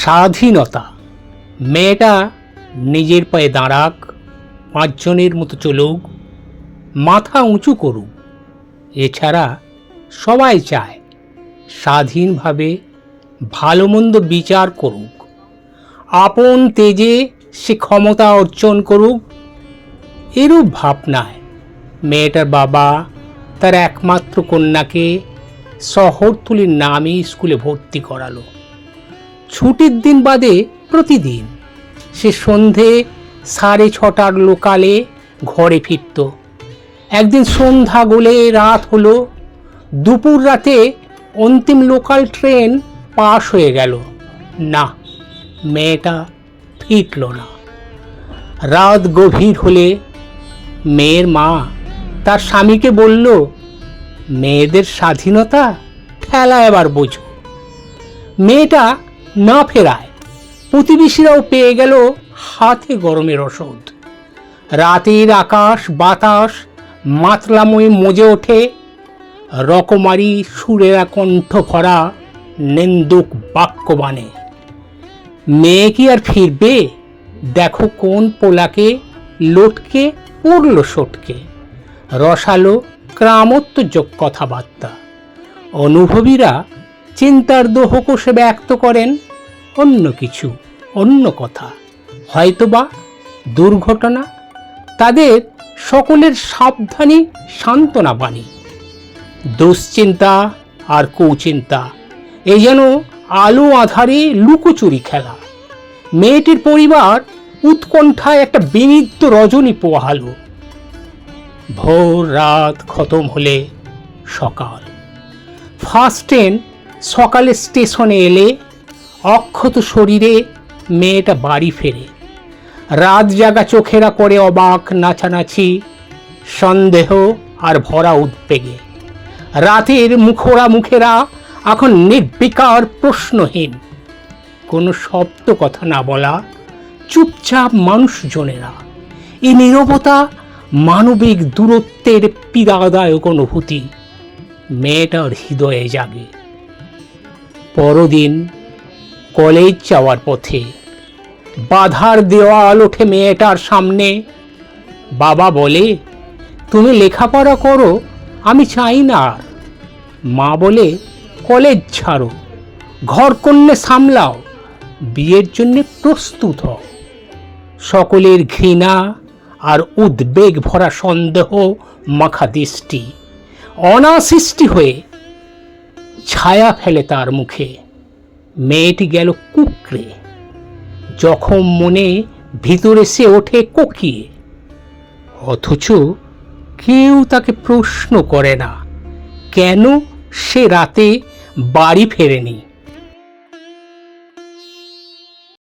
স্বাধীনতা। মেয়েটা নিজের পায়ে দাঁড়াক, পাঁচজনের মতো চলুক, মাথা উঁচু করুক। এছাড়া সবাই চায় স্বাধীনভাবে ভালো মন্দ বিচার করুক। আপন তেজে সে ক্ষমতা অর্জন করুক। এরূপ ভাবনায় মেয়েটার বাবা তার একমাত্র কন্যাকে শহরতলির নামে স্কুলে ভর্তি করালো। ছুটির দিন বাদে প্রতিদিন। সে সন্ধে সাড়ে ছটার লোকালে ঘরে ফিরত। একদিন সন্ধ্যা গলে রাত হলো। দুপুর রাতে অন্তিম লোকাল ট্রেন পাশ হয়ে গেল। না, মেয়েটা ফিরল না। রাত গভীর হলে মেয়ের মা তার স্বামীকে বলল, মেয়েদের স্বাধীনতা ঠেলা এবার বোঝো। মেয়েটা না ফেরায়। প্রতিবেশীরাও পেয়ে গেল হাতে গরমের ওষুধ। রাতের আকাশ, বাতাস, মাতলাময় মজে ওঠে। রকমারি সুরেরা কণ্ঠ ভরা নিন্দুক বাক্যবাণে। মেয়ে কি আর ফিরবে? দেখো কোন পোলাকে লটকে পড়ল সটকে। রসালো ক্রামোত্তযোগ কথাবার্তা। অনুভবীরা চিন্তার দোহকোষে ব্যক্ত করেন অন্য কিছু, অন্য কথা। হয়তোবা দুর্ঘটনা, তাদের সকলের সাবধানী সান্ত্বনা বাণী। দুশ্চিন্তা আর কুচিন্তা, এ যেন আলো আধারে লুকোচুরি খেলা। মেয়েটির পরিবার উৎকণ্ঠায় একটা বিনিদ্য রজনী পোহালো। ভোর রাত খতম হলে সকাল। ফার্স্ট ট্রেন সকালে স্টেশনে এলে অক্ষত শরীরে মেয়েটা বাড়ি ফেরে। রাত জাগা চোখেরা করে অবাক, নাচানাচি, সন্দেহ আর ভরা উদ্বেগে। রাতের মুখোরা মুখেরা এখন নির্বিকার প্রশ্নহীন। কোনো শব্দ কথা না বলা চুপচাপ মানুষজনেরা। এই নীরবতা মানবিক দূরত্বের পীড়াদায়ক অনুভূতি। মেয়েটার হৃদয়ে জাগে। পরদিন কলেজ যাওয়ার পথে বাধার দেওয়াল ওঠে মেয়েটার সামনে। বাবা বলে, তুমি লেখাপড়া করো, আমি চাই না মা বলে, কলেজ ছাড়ো, ঘর কন্যে সামলাও, বিয়ের জন্য প্রস্তুত হও। সকলের ঘৃণা আর উদ্বেগ ভরা সন্দেহ মাখা দৃষ্টি অনাসৃষ্টি হয়ে ছায়া ফেলে তার মুখে। মেয়েটি গেল কুকরে যখন মনে ভিতরে সে ওঠে কোকিয়ে। অথচ কেউ তাকে প্রশ্ন করে না, কেন সে রাতে বাড়ি ফেরেনি?